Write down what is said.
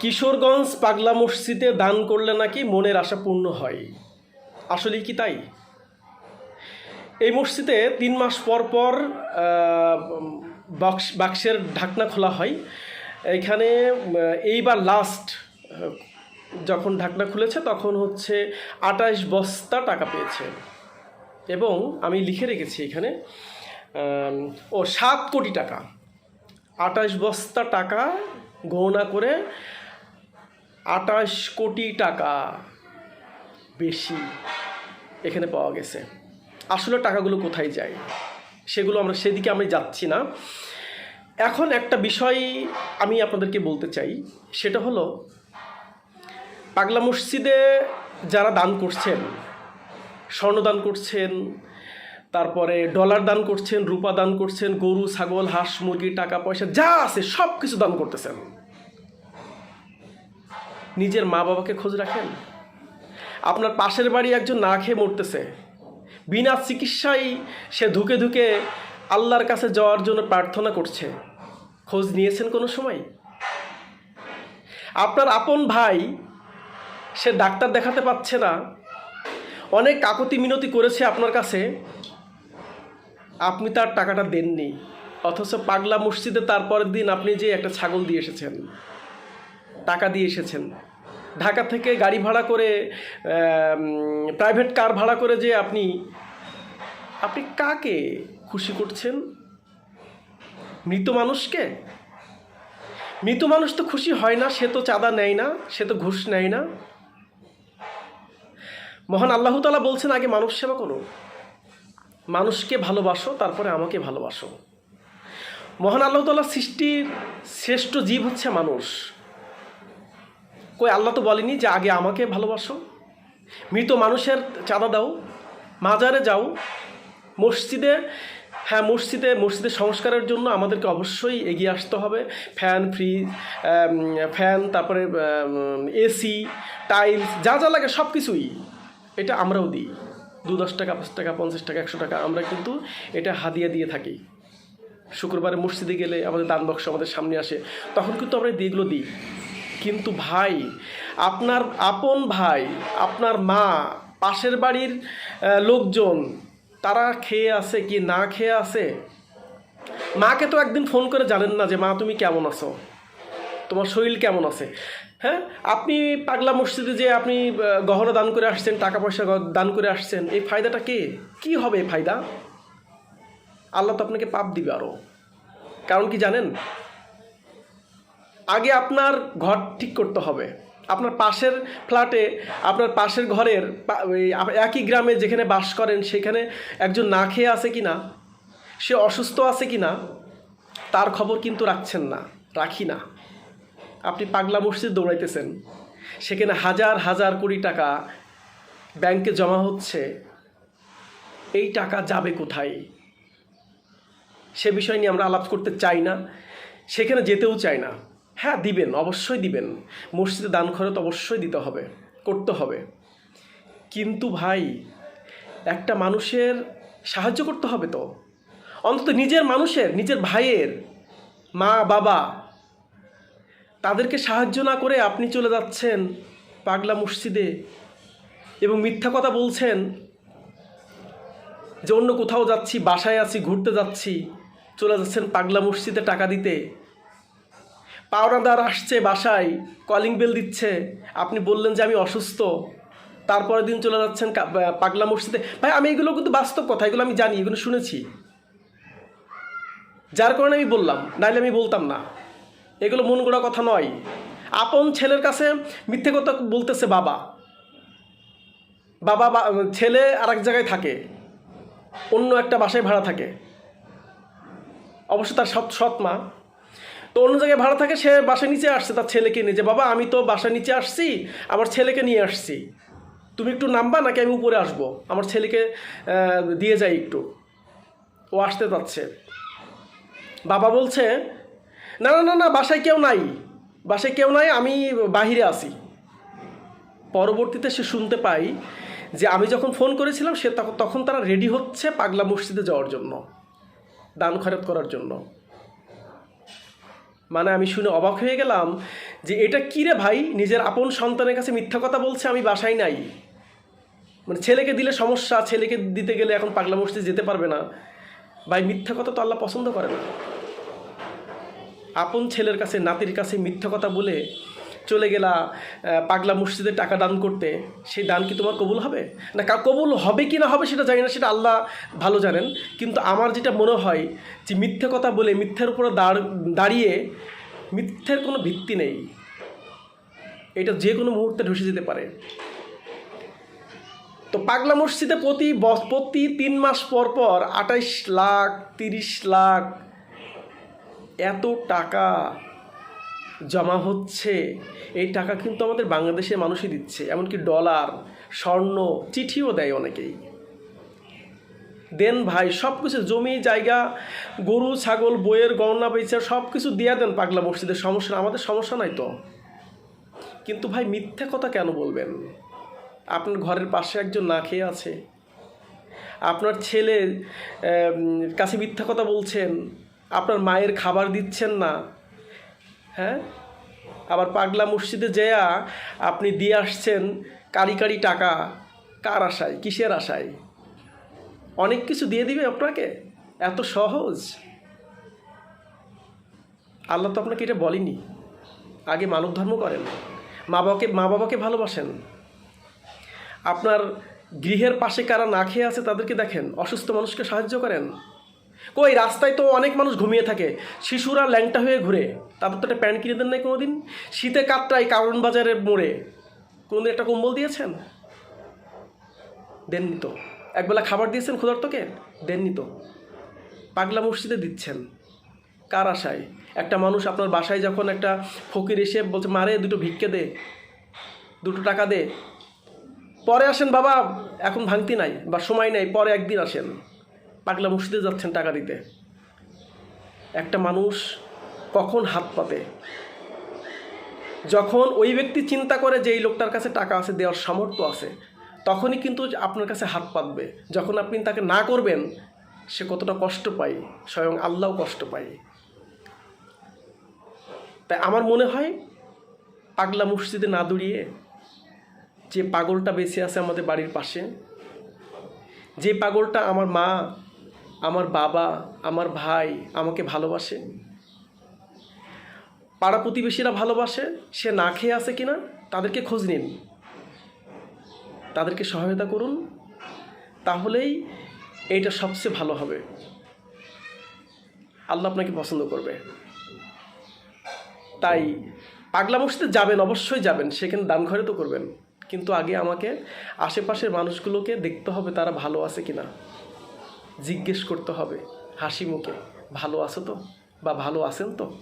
কিশোরগঞ্জ পাগলা মসজিদে দান করলে নাকি মনের আশা পূর্ণ হয়? আসলে কি তাই? এই মসজিদে তিন মাস পর পর বাক্স, বাক্সের ঢাকনা খোলা হয়। এখানে এইবার লাস্ট যখন ঢাকনা খুলেছে তখন হচ্ছে আটাইশ বস্তা টাকা পেয়েছে। এবং আমি লিখে রেখেছি এখানে ও সাত কোটি টাকা। আটাইশ বস্তা টাকা গণনা করে আটাশ কোটি টাকা বেশি এখানে পাওয়া গেছে। আসলে টাকাগুলো কোথায় যায়? সেগুলো আমরা সেদিকে আমি যাচ্ছি না। এখন একটা বিষয় আমি আপনাদেরকে বলতে চাই, সেটা হলো, পাগলা মসজিদে যারা দান করছেন, স্বর্ণ দান করছেন, তারপরে ডলার দান করছেন, রূপা দান করছেন, গরু, ছাগল, হাঁস, মুরগি, টাকা, পয়সা, যা আছে সব কিছু দান করতেছেন। নিজের মা বাবাকে খোঁজ রাখেন? আপনার পাশের বাড়ি একজন না খেয়ে মরতেছে। বিনা চিকিৎসায় সে ধুকে ধুকে আল্লাহর কাছে যাওয়ার জন্য প্রার্থনা করছে। খোঁজ নিয়েছেন কোনো সময়? আপনার আপন ভাই সে ডাক্তার দেখাতে পাচ্ছে না। অনেক কাকতি মিনতি করেছে আপনার কাছে। আপনি তার টাকাটা দেননি, অথচ পাগলা মসজিদে তারপরের দিন আপনি যে একটা ছাগল দিয়ে এসেছেন, টাকা দিয়ে এসেছেন ঢাকা থেকে গাড়ি ভাড়া করে প্রাইভেট কার ভাড়া করে যে আপনি আপনি কাকে খুশি করছেন? মৃত মানুষকে? মৃত মানুষ তো খুশি হয় না, সে তো চাঁদা নেয় না, সে তো ঘুষ নেয় না। মহান আল্লাহ তালা বলছেন, আগে মানব সেবা করো। মানুষকে ভালোবাসো, তারপরে আমাকে ভালোবাসো। মহান আল্লাহ তালা সৃষ্টির শ্রেষ্ঠ জীব হচ্ছে মানুষ। কই, আল্লাহ তো বলেনি যে আগে আমাকে ভালোবাসো। মৃত মানুষের চাঁদা দাও, মাজারে যাও, মসজিদে হ্যাঁ মসজিদে, মসজিদের সংস্কারের জন্য আমাদেরকে অবশ্যই এগিয়ে আসতে হবে। ফ্যান, ফ্রিজ ফ্যান, তারপরে এসি, টাইলস, যা যা লাগে সব কিছুই এটা আমরাও দিই। দু দশ টাকা, পাঁচ টাকা, পঞ্চাশ টাকা, একশো টাকা আমরা কিন্তু এটা হাদিয়া দিয়ে থাকি। শুক্রবারে মসজিদে গেলে আমাদের দান বক্স আমাদের সামনে আসে, তখন কিন্তু আমরা এগুলো দিই। কিন্তু ভাই, আপনার আপন ভাই, আপনার মা, পাশের বাড়ির লোকজন, তারা খেয়ে আছে কি না খেয়ে আছে? মাকে তো একদিন ফোন করে জানেন না যে, মা, তুমি কেমন আছো? তোমার শরীর কেমন আছে? হ্যাঁ? আপনি পাগলা মসজিদে যে আপনি গহনা দান করে আসছেন, টাকা পয়সা দান করে আসছেন, এই ফায়দাটা কে? কি হবে এই ফায়দা? আল্লাহ তো আপনাকে পাপ দিবে আরও কারণ কি জানেন? আগে আপনার ঘর ঠিক করতে হবে। আপনার পাশের ফ্ল্যাটে আপনার পাশের ঘরের একই গ্রামে যেখানে বাস করেন, সেখানে একজন না খেয়ে আছে কি না সে অসুস্থ আছে কি না তার খবর কিন্তু রাখছেন না, রাখি না। আপনি পাগলা মসজিদ দৌড়াইতেছেন, সেখানে হাজার হাজার কোটি টাকা ব্যাংকে জমা হচ্ছে, এই টাকা যাবে কোথায়? সে বিষয় নিয়ে আমরা আলাপ করতে চাই না, সেখানে যেতেও চাই না। হ্যাঁ দিবেন, অবশ্যই দিবেন। মসজিদে দান খরচ অবশ্যই দিতে হবে, করতে হবে। কিন্তু ভাই, একটা মানুষের সাহায্য করতে হবে তো। অন্তত নিজের মানুষের, নিজের ভাইয়ের, মা, বাবা, তাদেরকে সাহায্য না করে আপনি চলে যাচ্ছেন পাগলা মসজিদে এবং মিথ্যা কথা বলছেন যে অন্য কোথাও যাচ্ছি, বাসায় আছি, ঘুরতে যাচ্ছি, চলে যাচ্ছেন পাগলা মসজিদে টাকা দিতে। পাওনাদার আসছে বাসায় কলিং বেল দিচ্ছে। আপনি বললেন যে আমি অসুস্থ। তারপরের দিন চলে যাচ্ছেন পাগলা মসজিদে। ভাই, আমি এগুলো কিন্তু বাস্তব কথা, এগুলো আমি জানি, এগুলো শুনেছি। যার কারণে আমি বললাম, নাইলে আমি বলতাম না। এগুলো মন গড়া কথা নয়। আপন ছেলের কাছে মিথ্যে কথা বলতেছে বাবা। বাবা ছেলে আর এক জায়গায় থাকে, অন্য একটা বাসায় ভাড়া থাকে। অবশ্য তার সৎ সৎ মা। তো অন্য জায়গায় ভাড়া থাকে, সে বাসা নিচে আসছে তার ছেলেকে নিয়ে। যে, বাবা, আমি তো বাসা নিচে আসছি আমার ছেলেকে নিয়ে আসছি। তুমি একটু নামবা নাকি আমি উপরে আসব? আমার ছেলেকে দিয়ে যাই একটু। ও আসতে চাচ্ছে। বাবা বলছে, না না না না, বাসায় কেউ নাই। বাসায় কেউ নাই, আমি বাহিরে আছি। পরবর্তীতে সে শুনতে পাই যে, আমি যখন ফোন করেছিলাম, সে তখন তারা রেডি হচ্ছে পাগলা মসজিদে যাওয়ার জন্য, দান খরচ করার জন্য। মানে আমি শুনে অবাক হয়ে গেলাম যে এটা কী রে ভাই? নিজের আপন সন্তানের কাছে মিথ্যা কথা বলছে, আমি বাসায় নাই। মানে ছেলেকে দিলে সমস্যা, ছেলেকে দিতে গেলে এখন পাগলা মসজিদ যেতে পারবে না। ভাই, মিথ্যা কথা তো আল্লাহ পছন্দ করে না। আপন ছেলের কাছে, নাতির কাছে মিথ্যা কথা বলে চলে গেলা পাগলা মসজিদে টাকা দান করতে, সেই দান কি তোমার কবুল হবে? না কবুল হবে কি না হবে সেটা জানি না, সেটা আল্লাহ ভালো জানেন। কিন্তু আমার যেটা মনে হয় যে মিথ্যে কথা বলে মিথ্যের উপরে দাঁড়, দাঁড়িয়ে মিথ্যের কোনো ভিত্তি নেই। এটা যে কোনো মুহূর্তে ঢুসে যেতে পারে। তো পাগলা মসজিদে প্রতি প্রতি তিন মাস পর পর আঠাইশ লাখ, তিরিশ লাখ, এত টাকা জমা হচ্ছে, এই টাকা কিন্তু আমাদের বাংলাদেশের মানুষই দিচ্ছে, এমনকি ডলার, স্বর্ণ, চিঠিও দেয় অনেকেই। দেন ভাই সব কিছু জমি, জায়গা, গরু, ছাগল, বইয়ের গহনা, বেচা সব কিছু দিয়ে দেন পাগলা মসজিদের সমস্যা আমাদের সমস্যা নাই তো। কিন্তু ভাই, মিথ্যা কথা কেন বলবেন? আপনার ঘরের পাশে একজন না খেয়ে আছে। আপনার ছেলে কাছে মিথ্যা কথা বলছেন। আপনার মায়ের খাবার দিচ্ছেন না। হ্যাঁ? আবার পাগলা মসজিদে যেয়া আপনি দিয়ে আসছেন কারি কারি টাকা। কার আশায়? কিসের আশায়? অনেক কিছু দিয়ে দিবে আপনাকে? এত সহজ। আল্লাহ তো আপনাকে এটা বলেনি। আগে মানব ধর্ম করেন। মা বাবাকে মা বাবাকে ভালোবাসেন। আপনার গৃহের পাশে কারা না খেয়ে আছে তাদেরকে দেখেন? অসুস্থ মানুষকে সাহায্য করেন? কই, রাস্তায় তো অনেক মানুষ ঘুমিয়ে থাকে। শিশুরা ল্যাংটা হয়ে ঘুরে। তাদের তো একটা প্যান্ট কিনে দেন নাই কোনো দিন শীতে কাটটায় কারণ বাজারে মোড়ে। কোনোদিন একটা কম্বল দিয়েছেন? দেননি তো। একবেলা খাবার দিয়েছেন ক্ষুধার্তকে? দেননি তো। পাগলা মসজিদে দিচ্ছেন। কার আশায়? একটা মানুষ আপনার বাসায় যখন একটা ফকির এসে বলছে, মারে, দুটো ভিক্ষে দে, দুটো টাকা দে। পরে আসেন, বাবা, এখন ভাঙতি নাই বা সময় নাই, পরে একদিন আসেন। পাগলা মসজিদে যাচ্ছেন টাকা দিতে। একটা মানুষ কখন হাত পাতে যখন ওই ব্যক্তি চিন্তা করে যে এই লোকটার কাছে টাকা আছে, দেওয়ার সামর্থ্য আছে, তখনই কিন্তু আপনার কাছে হাত পাতবে। যখন আপনি তাকে না করবেন, সে কতটা কষ্ট পায়, স্বয়ং আল্লাহও কষ্ট পায়। তাই আমার মনে হয়, পাগলা মসজিদে না দৌড়িয়ে যে পাগলটা বেঁচে আছে আমাদের বাড়ির পাশে, যে পাগলটা আমার মা আমার বাবা, আমার ভাই আমাকে ভালোবাসে। পাড়া প্রতিবেশীরা ভালোবাসে, সে না খেয়ে আছে কিনা তাদেরকে খোঁজ নিন। তাদেরকে সহায়তা করুন, তাহলেই এইটা সবচেয়ে ভালো হবে। আল্লাহ আপনাকে পছন্দ করবে। তাই পাগলা মসজিদে যাবেন, অবশ্যই যাবেন, সেখানে দান ঘরে তো করবেন। কিন্তু আগে আমাকে আশেপাশের মানুষগুলোকে দেখতে হবে তারা ভালো আছে কি না জিজ্ঞেস করতে হবে হাসি মুখে ভালো আছো তো? বা ভালো আছেন তো?